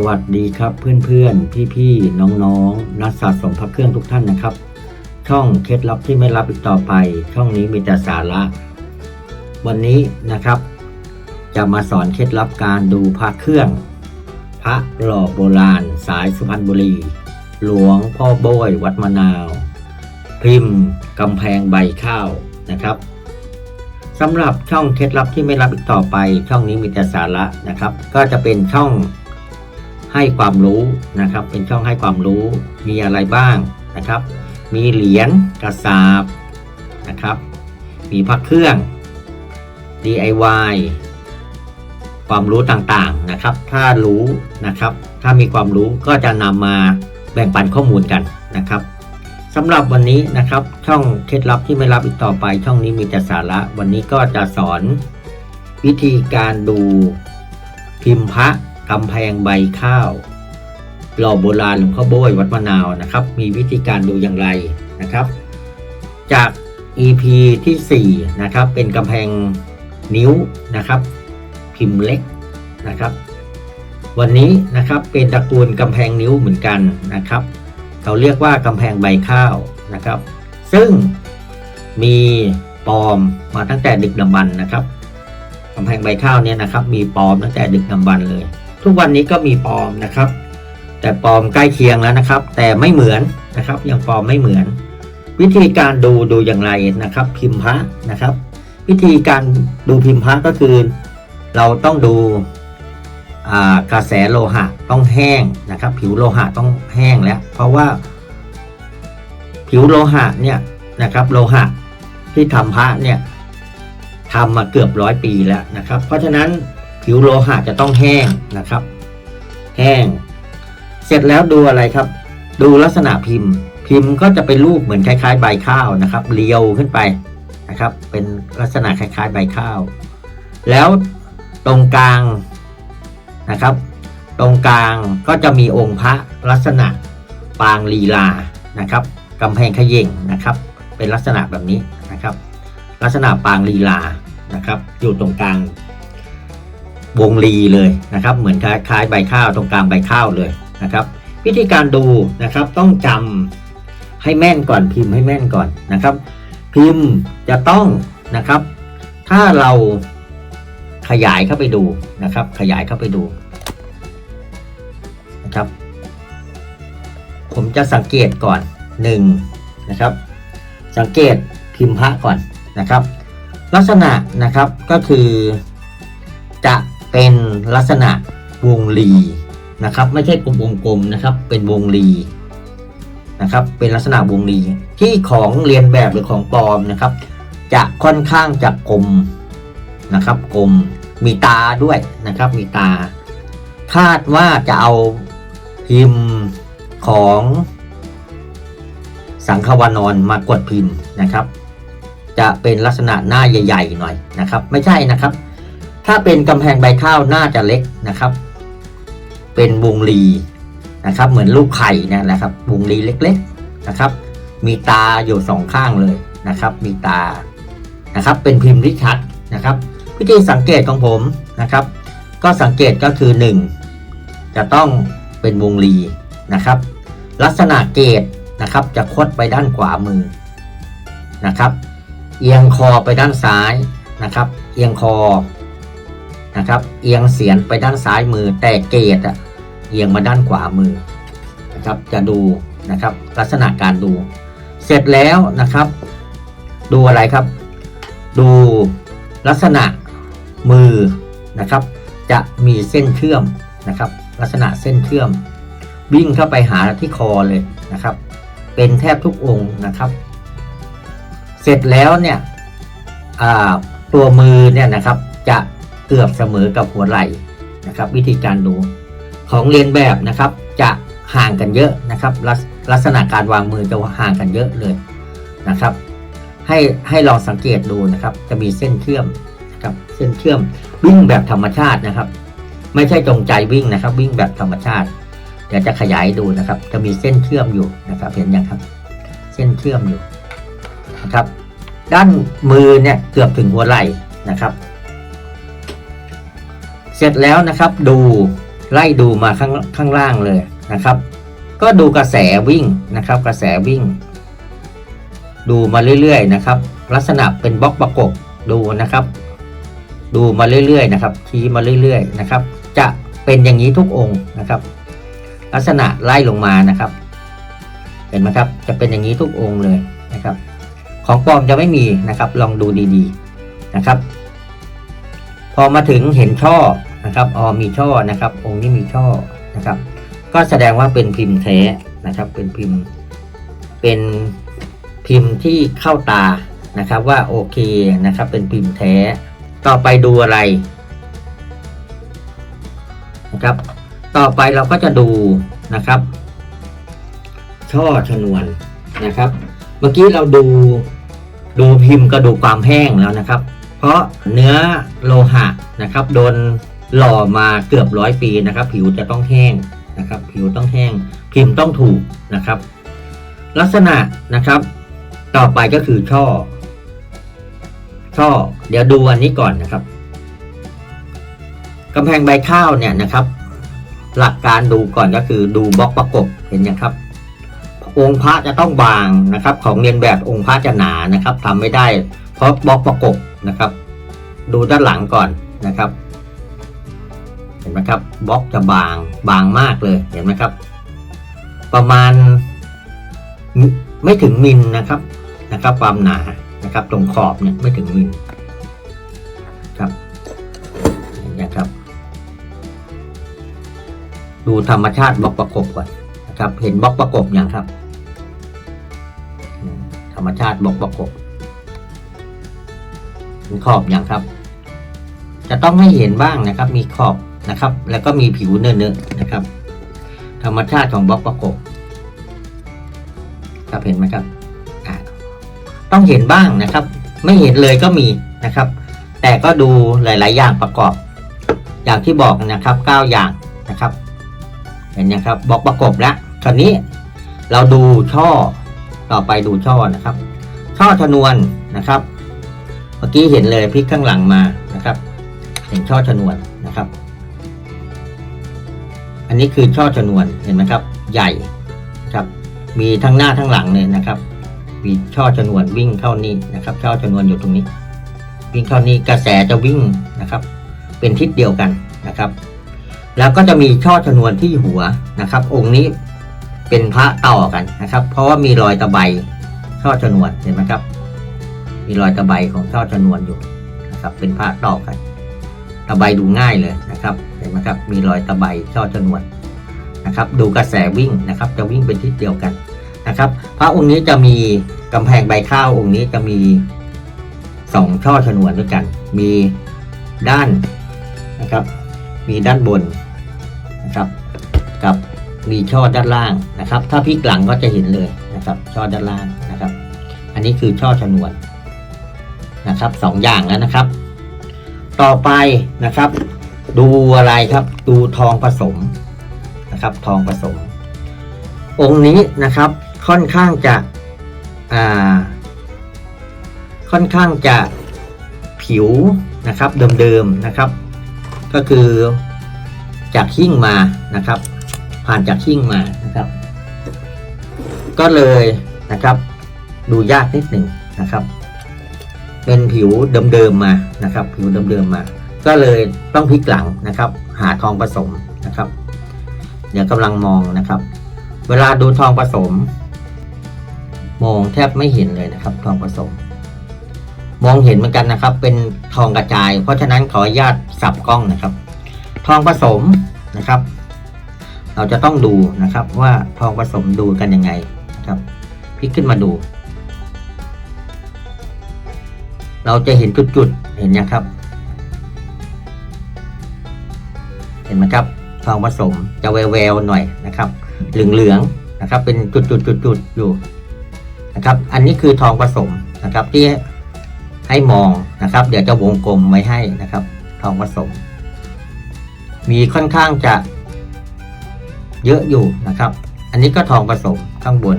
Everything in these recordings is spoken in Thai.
สวัสดีครับเพื่อนๆ พี่ๆ น้องๆ นักสะสมพระเครื่องทุกท่านนะครับ ช่องเคล็ดลับที่ไม่รับอีกต่อไป ช่องนี้มีแต่สาระ วันนี้นะครับ จะมาสอนเคล็ดลับการดูพระเครื่อง พระหล่อโบราณ สายสุพรรณบุรี หลวงพ่อโบยวัดมะนาว พิมพ์กำแพงใบข้าวนะครับสำหรับช่องเคล็ดลับที่ไม่รับอีกต่อไป ช่องนี้มีแต่สาระนะครับ ก็จะเป็นช่อง ให้ความรู้นะครับ เป็นช่องให้ความรู้มีอะไรบ้างนะครับ มีเหรียญกระสาบนะครับ มีพระเครื่อง DIY ความรู้ต่างๆนะครับ ถ้ารู้นะครับ ถ้ามีความรู้ก็จะนำมาแบ่งปันข้อมูลกันนะครับสำหรับวันนี้นะครับ ช่องเคล็ดลับที่ไม่รับอีกต่อไป ช่องนี้มีแต่สาระ วันนี้ก็จะสอนวิธีการดูพิมพ์พระ กำแพงใบข้าวหล่อโบราณหลวงพ่อโบยวัดมะนาวนะครับ มีวิธีการดูอย่างไรนะครับ จาก EP ที่4นะครับเป็นกำแพงนิ้วนะครับ พิมพ์เล็กนะครับ วันนี้นะครับเป็นตระกูลกำแพงนิ้วเหมือนกันนะครับเขาเรียกว่ากำแพงใบข้าวนะครับ ซึ่งมีปอมมาตั้งแต่ดึกดำบรรพ์นะครับกำแพงใบข้าวเนี่ยนะครับ มีปอมตั้งแต่ดึกดำบรรเลย ทุกวันนี้ก็มีปลอมนะครับ แต่ปลอมใกล้เคียงแล้วนะครับ แต่ไม่เหมือนนะครับยังปลอมไม่เหมือน วิธีการดูดูอย่างไรนะครับ พิมพ์พระนะครับ วิธีการดูพิมพ์พระก็คือ เราต้องดูกระแสโลหะต้องแห้งนะครับ ผิวโลหะต้องแห้งแล้ว เพราะว่า ผิวโลหะเนี่ยนะครับ โลหะที่ทำพระเนี่ยทำมาเกือบร้อยปีแล้วนะครับ เพราะฉะนั้น ผิวโลหะจะต้องแห้งนะครับ แห้ง เสร็จแล้วดูอะไรครับ ดูลักษณะพิมพ์ พิมพ์ก็จะเป็นรูปเหมือนคล้ายๆ ใบข้าวนะครับ เรียวขึ้นไปนะครับ เป็นลักษณะคล้ายๆ ใบข้าว แล้วตรงกลางนะครับ ตรงกลางก็จะมีองค์พระลักษณะปางลีลานะครับกำแพงขย่งนะครับ เป็นลักษณะแบบนี้นะครับ ลักษณะปางลีลานะครับ อยู่ตรงกลาง วงลีเลยนะครับ เหมือนคล้ายๆใบข้าวตรงกลางใบข้าวเลยนะครับ วิธีการดูนะครับต้องจำให้แม่นก่อนพิมพ์ให้แม่นก่อนนะครับ พิมพ์จะต้องนะครับ ถ้าเราขยายเข้าไปดูนะครับ ขยายเข้าไปดูนะครับ ผมจะสังเกตก่อนหนึ่งนะครับ สังเกตพิมพ์พระก่อนนะครับ ลักษณะนะครับก็คือจะ เป็นลักษณะวงรีนะครับ ไม่ใช่กลมวงกลมนะครับ เป็นวงรีนะครับ เป็นลักษณะวงรีที่ของเรียนแบบหรือของปลอมนะครับ จะค่อนข้างจะกลมนะครับ กลมมีตาด้วยนะครับ มีตา คาดว่าจะเอาพิมพ์ของสังขวานอนมากดพิมพ์นะครับ จะเป็นลักษณะหน้าใหญ่ ๆ หน่อยนะครับ ไม่ใช่นะครับ ถ้าเป็นกำแพงใบข้าวน่าจะเล็กนะครับ เป็นวงรีนะครับ เหมือนลูกไข่นยนะครับ วงรีเล็กๆนะครับ มีตาอยู่สองข้างเลยนะครับ มีตานะครับ เป็นพิมพ์ที่ชัดนะครับ วิธีสังเกตของผมนะครับ ก็สังเกตก็คือ 1 จะต้องเป็นวงรีนะครับ ลักษณะเกตนะครับ จะคดไปด้านขวามือนะครับ เอียงคอไปด้านซ้ายนะครับ เอียงคอ นะครับ เอียงเสียนไปด้านซ้ายมือ แต่เกตอะเอียงมาด้านขวามือนะครับ จะดูนะครับ ลักษณะการดู เสร็จแล้วนะครับ ดูอะไรครับ ดูลักษณะมือนะครับ จะมีเส้นเชื่อมนะครับ ลักษณะเส้นเชื่อม วิ่งเข้าไปหาที่คอเลยนะครับ เป็นแทบทุกองค์นะครับ เสร็จแล้วเนี่ยตัวมือเนี่ยนะครับจะ เกือบเสมอกับหัวไหล่นะครับ วิธีการดูของเรียนแบบนะครับจะห่างกันเยอะนะครับลักษลักษณะการวางมือจะห่างกันเยอะเลยนะครับ ให้ให้ลองสังเกตดูนะครับ จะมีเส้นเชื่อมนะครับเส้นเชื่อมวิ่งแบบธรรมชาตินะครับ ไม่ใช่จงใจวิ่งนะครับ วิ่งแบบธรรมชาติเดี๋ยวจะขยายดูนะครับ จะมีเส้นเชื่อมอยู่นะครับ เห็นยังครับ เส้นเชื่อมอยู่นะครับ ด้านมือเนี่ยเกือบถึงหัวไหล่นะครับ เสร็จแล้วนะครับดูไล่ดูมาข้างข้างล่างเลยนะครับ ก็ดูกระแสวิ่งนะครับ กระแสวิ่ง ดูมาเรื่อยๆนะครับ ลักษณะเป็นบล็อกประกบดูนะครับ ดูมาเรื่อยๆนะครับชี้มาเรื่อยๆนะครับ จะเป็นอย่างนี้ทุกองค์นะครับ ลักษณะไล่ลงมานะครับ เห็นไหมครับ จะเป็นอย่างนี้ทุกองค์เลยนะครับ ของปลอมจะไม่มีนะครับ ลองดูดีๆนะครับ พอมาถึงเห็นช่อ นะครับออมีช่อนะครับ องค์นี้มีช่อนะครับ ก็แสดงว่าเป็นพิมพ์แท้นะครับ เป็นพิมพ์ เป็นพิมพ์ที่เข้าตานะครับว่าโอเคนะครับ เป็นพิมพ์แท้ ต่อไปดูอะไรนะครับ ต่อไปเราก็จะดูนะครับ ช่อชนวนนะครับ เมื่อกี้เราดูดูพิมพ์กระดูกความแห้งแล้วนะครับ เพราะเนื้อโลหะนะครับ โดน หล่อมาเกือบร้อยปีนะครับ ผิวจะต้องแห้งนะครับ ผิวต้องแห้ง พิมพ์ต้องถูกนะครับ ลักษณะนะครับ ต่อไปก็คือช่อ ช่อ เดี๋ยวดูอันนี้ก่อนนะครับกำแพงใบข้าวเนี่ยนะครับ หลักการดูก่อนก็คือดูบล็อกประกบเห็นยังครับ องค์พระจะต้องบางนะครับ ของเรียนแบบองค์พระจะหนานะครับทำไม่ได้ เพราะบล็อกประกบนะครับ ดูด้านหลังก่อนนะครับ ห็นไหมครับบล็อกจะบางบางมากเลยเห็นไหมครับ ประมาณไม่ถึงมิลนะครับนะครับ ความหนานะครับ ตรงขอบเนี่ยไม่ถึงมิลครับนไหมครับ ดูธรรมชาติบล็อกประกบก่อนนะครับ เห็นบล็อกประกบอย่างครับ ธรรมชาติบล็อกประกบขอบอย่างครับ จะต้องให้เห็นบ้างนะครับ มีขอบ นะครับ แล้วก็มีผิวเนื้อๆนะครับ ธรรมชาติของบล็อกประกบครับเห็นไหมครับต้องเห็นบ้างนะครับ ไม่เห็นเลยก็มีนะครับ แต่ก็ดูหลาย ๆ อย่างประกอบ อย่างที่บอกนะครับเก้าอย่างนะครับ เห็นยังครับบล็อกประกบแล้วคราวนี้เราดูช่อต่อไปดูช่อนะครับ ช่อชนวนนะครับ เมื่อกี้เห็นเลยพลิกข้างหลังมานะครับ เห็นช่อชนวนนะครับ อันนี้คือช่อชนวนเห็นไหมครับ ใหญ่ครับ มีทั้งหน้าทั้งหลังเลยนะครับ มีช่อชนวนวิ่งเข้านี่นะครับ ช่อชนวนอยู่ตรงนี้ วิ่งเข้านี่กระแสจะวิ่งนะครับ เป็นทิศเดียวกันนะครับ แล้วก็จะมีช่อชนวนที่หัวนะครับ องค์นี้เป็นพระต่อกันนะครับ เพราะว่ามีรอยตะไบช่อชนวนเห็นไหมครับ มีรอยตะไบของช่อชนวนอยู่นะครับ เป็นพระต่อกัน ตะไบดูง่ายเลยนะครับ เห็นไหมครับ มีรอยตะไบช่อชนวนนะครับ ดูกระแสวิ่งนะครับ จะวิ่งเป็นทิศเดียวกันนะครับ พระองค์นี้จะมีกำแพงใบข้าวองค์นี้จะมีสองช่อชนวนด้วยกัน มีด้านนะครับ มีด้านบนนะครับ กับมีช่อด้านล่างนะครับ ถ้าพลิกหลังก็จะเห็นเลยนะครับ ช่อด้านล่างนะครับ อันนี้คือช่อชนวนนะครับสองอย่างแล้วนะครับ ต่อไปนะครับ ดูอะไรครับ ดูทองผสมนะครับ ทองผสม องค์นี้นะครับค่อนข้างจะอ่า ค่อนข้างจะผิวนะครับเดิมๆนะครับ ก็คือจากหิ้งมานะครับ ผ่านจากหิ้งมานะครับ ก็เลยนะครับ ดูยากนิดหนึ่งนะครับ เป็นผิวเดิมๆมานะครับ ผิวเดิมๆมา ก็เลยต้องพลิกหลังนะครับ หาทองผสมนะครับ เดี๋ยวกำลังมองนะครับ เวลาดูทองผสม มองแทบไม่เห็นเลยนะครับ ทองผสม มองเห็นเหมือนกันนะครับ เป็นทองกระจาย เพราะฉะนั้นขออนุญาตสับกล้องนะครับ ทองผสมนะครับ เราจะต้องดูนะครับว่าทองผสมดูกันยังไงครับพลิกขึ้นมาดู เราจะเห็นจุดๆเห็นยังครับ เห็นไหมครับทองผสมจะแววๆหน่อยนะครับเหลืองๆนะครับ เป็นจุดๆๆๆอยู่นะครับ อันนี้คือทองผสมนะครับที่ให้มองนะครับ เดี๋ยวจะวงกลมไว้ให้นะครับ ทองผสม มีค่อนข้างจะเยอะอยู่นะครับ อันนี้ก็ทองผสมข้างบน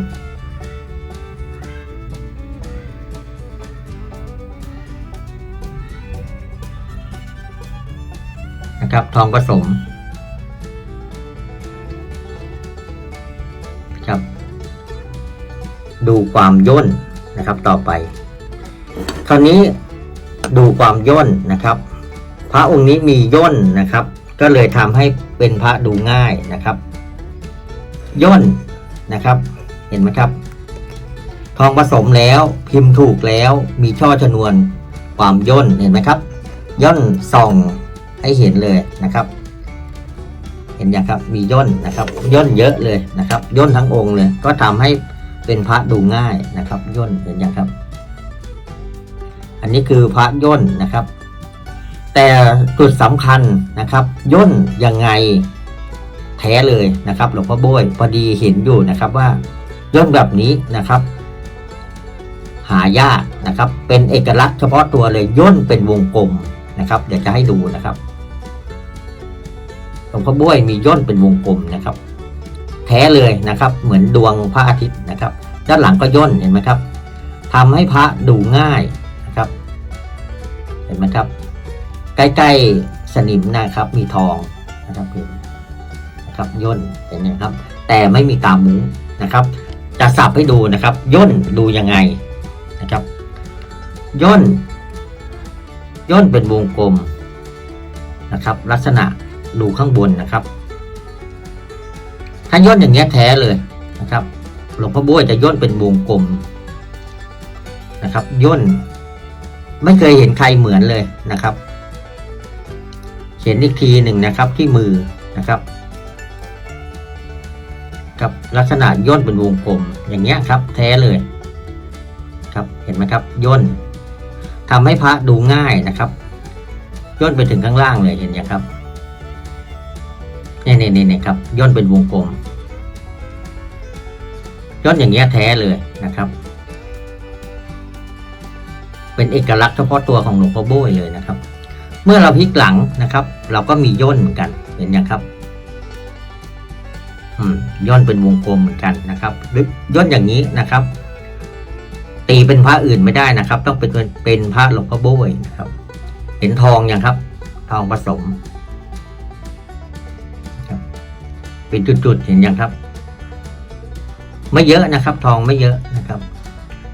ครับ ทองผสมครับ ดูความย่นนะครับต่อไป คราวนี้ดูความย่นนะครับ พระองค์นี้มีย่นนะครับ ก็เลยทำให้เป็นพระดูง่ายนะครับ ย่นนะครับ เห็นไหมครับ ทองผสมแล้วพิมพ์ถูกแล้วมีช่อชนวนความย่นเห็นไหมครับ ย่นส่อง ให้เห็นเลยนะครับ เห็นอยังครับมีย่นนะครับ ย่นเยอะเลยนะครับ ย่นทั้งองค์เลย ก็ทำให้เป็นพระดูง่ายนะครับ ย่นเห็นอยังครับ อันนี้คือพระย่นนะครับ แต่จุดสำคัญนะครับ ย่นยังไงแท้เลยนะครับหลวงพ่อโบยพอดีเห็นอยู่นะครับว่าย่นแบบนี้นะครับ หายากนะครับ เป็นเอกลักษณ์เฉพาะตัวเลยย่นเป็นวงกลมนะครับ เดี๋ยวจะให้ดูนะครับ หลวงพ่อบ้วยมีย่นเป็นวงกลมนะครับ แท้เลยนะครับ เหมือนดวงพระอาทิตย์นะครับ ด้านหลังก็ย่นเห็นไหมครับทำให้พระดูง่ายนะครับ เห็นไหมครับ ใกล้ๆสนิมนะครับ มีทองนะครับเห็นนะครับย่นเห็นไหมครับ แต่ไม่มีตามุ้งนะครับ จะสับให้ดูนะครับ ย่นดูยังไงนะครับ ย่นย่นเป็นวงกลมนะครับ ลักษณะ ดูข้างบนนะครับ ถ้าย่นอย่างเงี้ยแท้เลยนะครับ หลวงพ่อบ้วยจะย่นเป็นวงกลมนะครับ ย่น ไม่เคยเห็นใครเหมือนเลยนะครับเห็นอีกทีหนึ่งนะครับที่มือนะครับครับลักษณะย่นเป็นวงกลมอย่างเงี้ยครับ แท้เลยครับเห็นไหมครับ ย่นทำให้พระดูง่ายนะครับ ย่นไปถึงข้างล่างเลยเห็นไหมครับ เนี่ยเนี่ยเนี่ยครับย่นเป็นวงกลมย่นอย่างเงี้ยแท้เลยนะครับ เป็นเอกลักษณ์เฉพาะตัวของหลวงพ่อโบ้ยเลยนะครับ เมื่อเราพลิกหลังนะครับ เราก็มีย่นเหมือนกันเห็นยังครับย่นเป็นวงกลมเหมือนกันนะครับหรือย่นอย่างนี้นะครับ ตีเป็นพระอื่นไม่ได้นะครับ ต้องเป็นเป็นพระหลวงพ่อโบ้ยนะครับ เห็นทองอยังครับ ทองผสม เป็นจุดๆเห็นยังครับ ไม่เยอะนะครับ ทองไม่เยอะนะครับ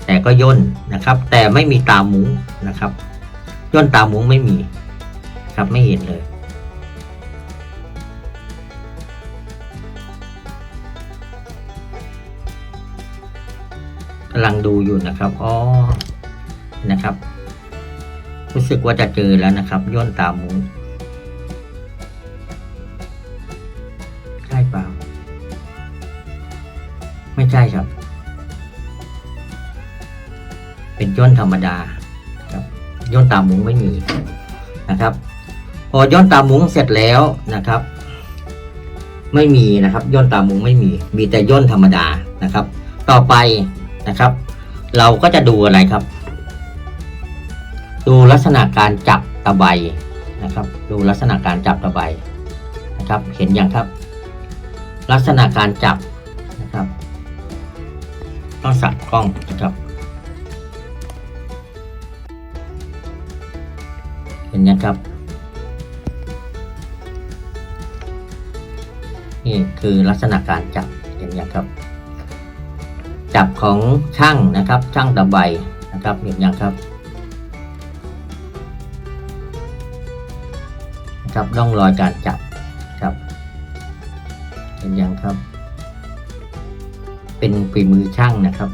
แต่ก็ย่นนะครับ แต่ไม่มีตาหมุ้งนะครับ ย่นตาหมุ้งไม่มี ครับไม่เห็นเลยกำลังดูอยู่นะครับ อ๋อ นะครับ รู้สึกว่าจะเจอแล้วนะครับ ย่นตามุ้ง ไม่ใช่ครับ เป็นย่นธรรมดาครับย่นตามุ้งไม่มีนะครับ พอย่นตามุ้งเสร็จแล้วนะครับ ไม่มีนะครับ ย่นตามุ้งไม่มี มีแต่ย่นธรรมดานะครับ ต่อไปนะครับ เราก็จะดูอะไรครับ ดูลักษณะการจับตะไบนะครับ ดูลักษณะการจับตะไบนะครับ เห็นอย่างครับ ลักษณะการจับ ต้องสับกล้องนะครับเห็นยังครับนี่คือลักษณะการจับเห็นยังครับ จับของช่างนะครับ ช่างตะไบนะครับเห็นยังครับนะครับร่องรอยการจับครับ เห็นยังครับ เป็นฝีมือช่างนะครับ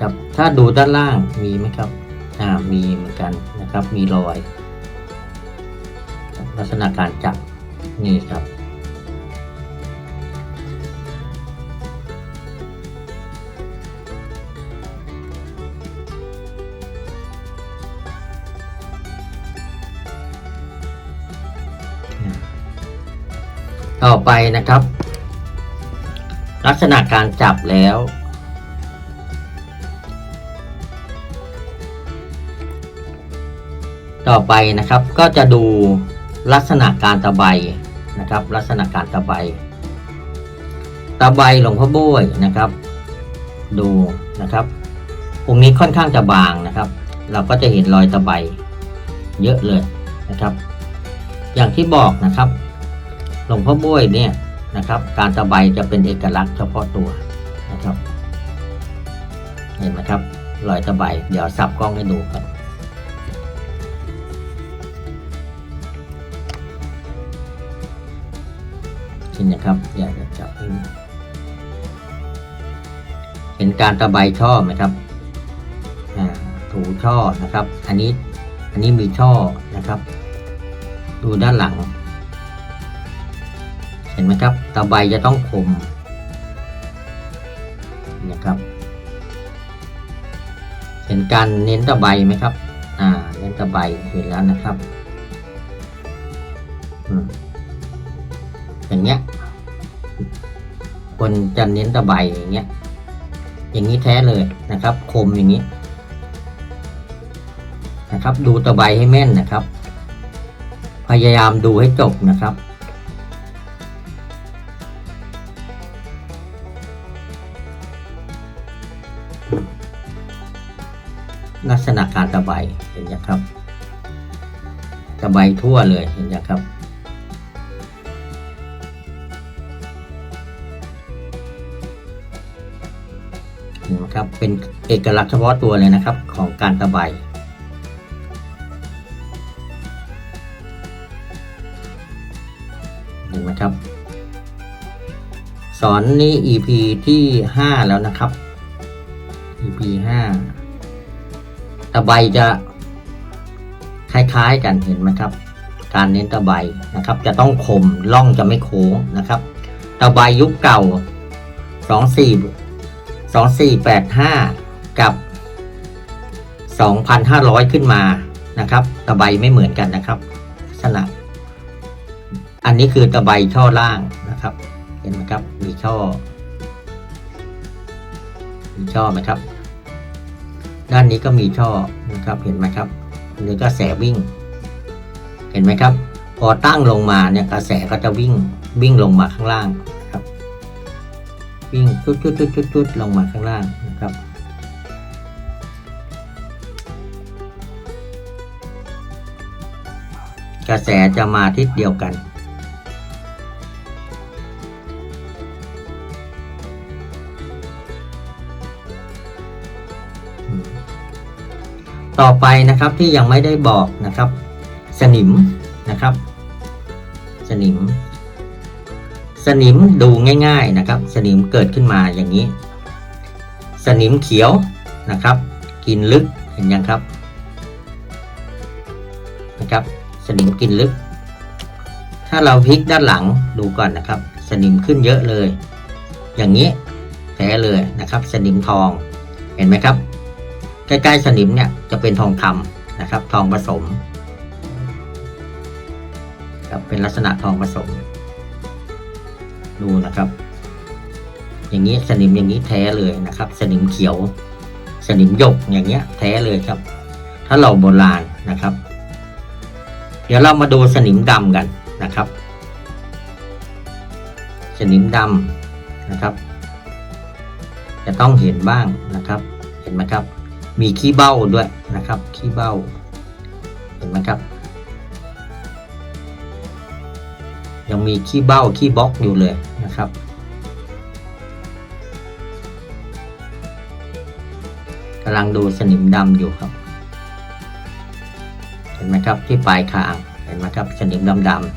ครับถ้าดูด้านล่างมีไหมครับ อ่ามีเหมือนกันนะครับ มีรอย ลักษณะการจับนี่ครับ ไปนะครับ ลักษณะการจับแล้ว ต่อไปนะครับก็จะดูลักษณะการตะไบนะครับ ลักษณะการตะไบตะไบหลวงพ่อโบ้ยนะครับ ดูนะครับองค์นี้ค่อนข้างจะบางนะครับ เราก็จะเห็นรอยตะไบเยอะเลยนะครับ อย่างที่บอกนะครับ หลวงพ่อบ้วยเนี่ยนะครับ การตะไบจะเป็นเอกลักษณ์เฉพาะตัวนะครับ เห็นไหมครับรอยตะไบเดี๋ยวสับกล้องให้ดูครับเห็นนะครับอยากจะจับเห็นการตะไบช่อไหมครับถูช่อนะครับ อันนี้อันนี้มีช่อนะครับ ดูด้านหลัง ไหมครับตะไบจะต้องคมนะครับ เห็นการเน้นตะไบไหมครับ อ่า เน้นตะไบเห็นแล้วนะครับอย่างเงี้ยคนจะเน้นตะไบอย่างเงี้ย อย่างนี้แท้เลยนะครับ คมอย่างนี้ นะครับ ดูตะไบให้แม่นนะครับ พยายามดูให้จบนะครับ ห็นยังครับตะไบทั่วเลยเห็นยังครับ เห็นไหมครับ เป็นเอกลักษณ์เฉพาะตัวเลยนะครับของการตะไบเห็นไหมครับ สอนนี้ EP ที่ 5 แล้วนะครับ EP 5ตะไบจะ ล้ายๆกันเห็นไหมครับ การเน้นตะไบนะครับ จะต้องคมล่องจะไม่โค้งนะครับ ตะไบยุคเก่า 24 2485 กับ 2,500 ขึ้นมานะครับ ตะไบไม่เหมือนกันนะครับลักษณะอันนี้คือตะไบช่อล่างนะครับ เห็นไหมครับ มีช่อ มีช่อไหมครับ ด้านนี้ก็มีช่อนะครับ เห็นไหมครับ หรือกระแสวิ่ง เห็นไหมครับ พอตั้งลงมาเนี่ยกระแสก็จะวิ่งวิ่งลงมาข้างล่างครับ วิ่งจุดจุดจุดจุดจุดลงมาข้างล่างนะครับ กระแสจะมาทิศเดียวกัน ต่อไปนะครับที่ยังไม่ได้บอกนะครับ สนิมนะครับ สนิม สนิมดูง่าย ๆนะครับ สนิมเกิดขึ้นมาอย่างนี้ สนิมเขียวนะครับ กินลึกเห็นยังครับนะครับ สนิมกินลึก ถ้าเราพลิกด้านหลังดูก่อนนะครับ สนิมขึ้นเยอะเลย อย่างนี้แท้เลยนะครับ สนิมทองเห็นไหมครับ ใกล้ๆสนิมเนี่ยจะเป็นทองคำนะครับ ทองผสมครับเป็นลักษณะทองผสม ดูนะครับ อย่างนี้สนิมอย่างนี้แท้เลยนะครับ สนิมเขียว สนิมหยกอย่างเงี้ย แท้เลยครับ ถ้าเราโบราณนะครับ เดี๋ยวเรามาดูสนิมดำกันนะครับ สนิมดำนะครับ จะต้องเห็นบ้างนะครับ เห็นไหมครับ มีขี้เบ้าด้วยนะครับขี้เบ้าเห็นไหมครับ ยังมีขี้เบ้าขี้บล็อกอยู่เลยนะครับ กำลังดูสนิมดำอยู่ครับ เห็นไหมครับที่ปลายคางเห็นไหมครับสนิมดำ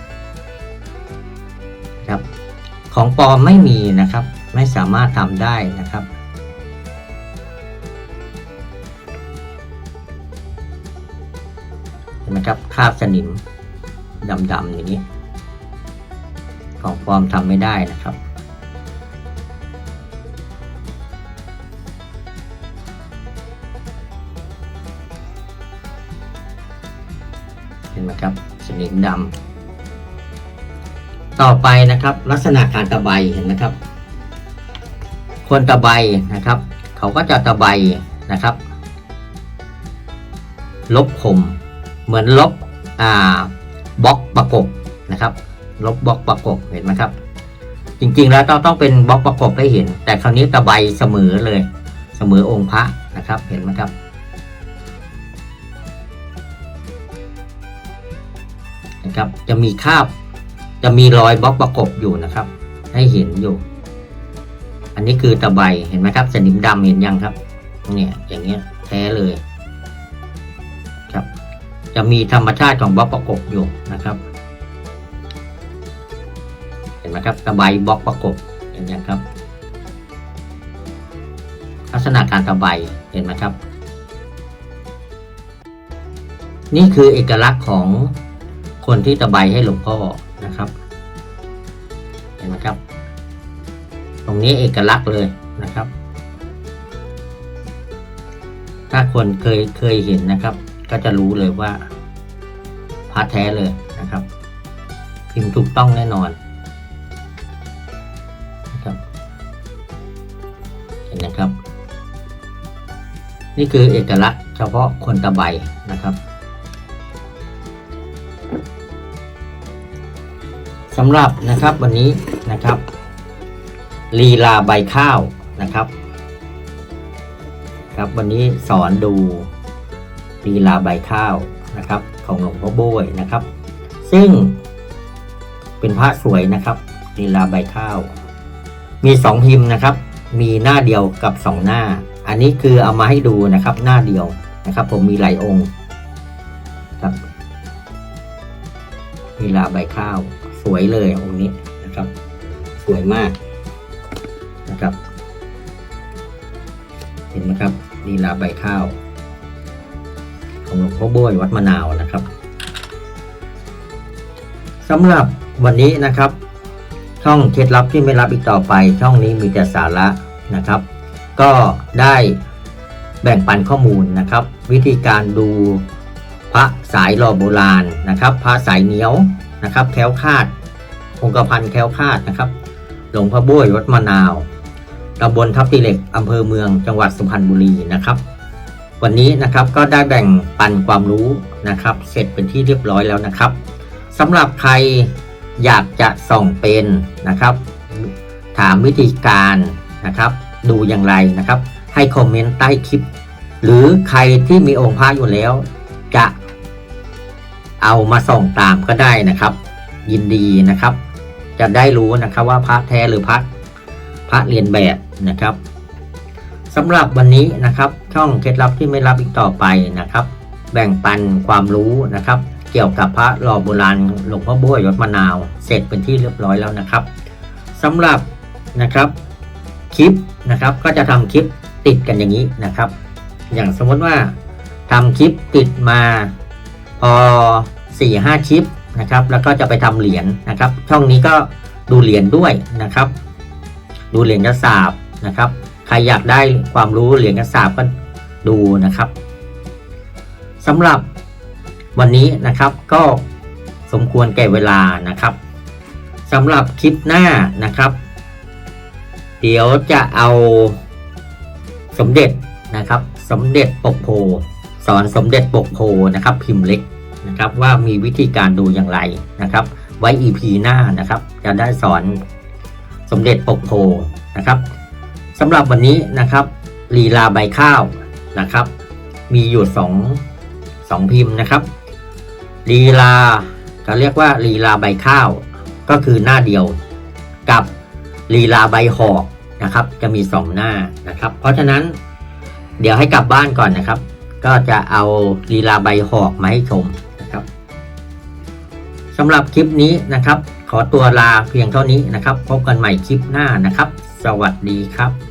ๆครับ ของปลอมไม่มีนะครับ ไม่สามารถทำได้นะครับาบสนิมดำๆอย่างนี้ ของปลอมทำไม่ได้นะครับ เห็นไหมครับสนิมดำต่อไปนะครับ ลักษณะการตะไบเห็นไหมครับ คนตะไบนะครับ เขาก็จะตะไบนะครับ ลบคมเหมือนลบ บล็อกประกบนะครับลบบล็อกประกบเห็นไหมครับ จริงๆแล้วต้องต้องเป็นบล็อกประกบให้เห็น แต่คราวนี้ตะไบเสมอเลย เสมอองค์พระนะครับเห็นไหมครับ นะครับ จะมีคาบจะมีรอยบล็อกประกบอยู่นะครับ ให้เห็นอยู่ อันนี้คือตะไบเห็นไหมครับสนิมดำเห็นยังครับ เนี่ยอย่างเงี้ยแท้เลย จะมีธรรมชาติของบล็อกประกบอยู่นะครับ เห็นไหมครับตะไบบล็อกประกบเห็นยังครับ ลักษณะการตะไบเห็นไหมครับ นี่คือเอกลักษณ์ของคนที่ตะไบให้หลวงพ่อนะครับ เห็นไหมครับ ตรงนี้เอกลักษณ์เลยนะครับ ถ้าคนเคยเคยเห็นนะครับ ก็จะรู้เลยว่าพาแท้เลยนะครับ พิมพ์ถูกต้องแน่นอนนะครับเห็นนะครับ นี่คือเอกลักษณ์เฉพาะคนตะไบนะครับสำหรับนะครับวันนี้นะครับลีลาใบข้าวนะครับ ครับวันนี้สอนดู ลีลาใบข้าวนะครับของหลวงพ่อโบยนะครับ ซึ่งเป็นพระสวยนะครับลีลาใบข้าว มีสองพิมพ์นะครับ มีหน้าเดียวกับสองหน้า อันนี้คือเอามาให้ดูนะครับ หน้าเดียวนะครับ ผมมีหลายองค์ครับลีลาใบข้าว สวยเลยองค์นี้นะครับ สวยมากนะครับ เห็นไหมครับลีลาใบข้าว ของหลวงพ่อโบยวัดมะนาวนะครับสำหรับวันนี้นะครับ ช่องเคล็ดลับที่ไม่รับอีกต่อไป ช่องนี้มีแต่สาระนะครับ ก็ได้แบ่งปันข้อมูลนะครับ วิธีการดูพระสายหล่อโบราณนะครับ พระสายเหนียวนะครับ แควคาด องค์กรพันแควคาดนะครับ หลวงพ่อบ้วยวัดมะนาวตำบลทับติเหล็กอำเภอเมืองจังหวัดสุพรรณบุรีนะครับ วันนี้นะครับก็ได้แบ่งปันความรู้นะครับ เสร็จเป็นที่เรียบร้อยแล้วนะครับสำหรับใครอยากจะส่องเป็นนะครับ ถามวิธีการนะครับ ดูอย่างไรนะครับ ให้คอมเมนต์ใต้คลิป หรือใครที่มีองค์พระอยู่แล้ว จะเอามาส่องตามก็ได้นะครับ ยินดีนะครับ จะได้รู้นะครับว่าพระแท้หรือพระพระเรียนแบบนะครับ สำหรับวันนี้นะครับ ช่องเคล็ดลับที่ไม่รับอีกต่อไปนะครับ แบ่งปันความรู้นะครับ เกี่ยวกับพระหล่อโบราณหลวงพ่อบ้วยวัดมะนาว เสร็จเป็นที่เรียบร้อยแล้วนะครับสำหรับนะครับคลิปนะครับก็จะทำคลิปติดกันอย่างนี้นะครับ อย่างสมมติว่าทำคลิปติดมาพอ4ี่ห้าคลิปนะครับ แล้วก็จะไปทำเหรียญนะครับ ช่องนี้ก็ดูเหรียญด้วยนะครับ ดูเหรียญกระสาบนะครับ ครอยากได้ความรู้เหรียญกระสาบก็ดูนะครับสำหรับวันนี้นะครับก็สมควรแก่เวลานะครับสำหรับคลิปหน้านะครับ เดี๋ยวจะเอาสมเด็จนะครับ สมเด็จปกโพสอนสมเด็จปกโพนะครับ พิมพ์เล็กนะครับว่ามีวิธีการดูอย่างไรนะครับ ไว้ EP หน้านะครับ จะได้สอนสมเด็จปกโพนะครับ สำหรับวันนี้นะครับลีลาใบข้าวนะครับ มีอยู่สองสองพิมพ์นะครับลีลาก็เรียกว่าลีลาใบข้าวก็คือหน้าเดียวกับลีลาใบหอกนะครับ จะมีสองหน้านะครับ เพราะฉะนั้นเดี๋ยวให้กลับบ้านก่อนนะครับ ก็จะเอาลีลาใบหอกมาให้ชมนะครับสำหรับคลิปนี้นะครับ ขอตัวลาเพียงเท่านี้นะครับ พบกันใหม่คลิปหน้านะครับ สวัสดีครับ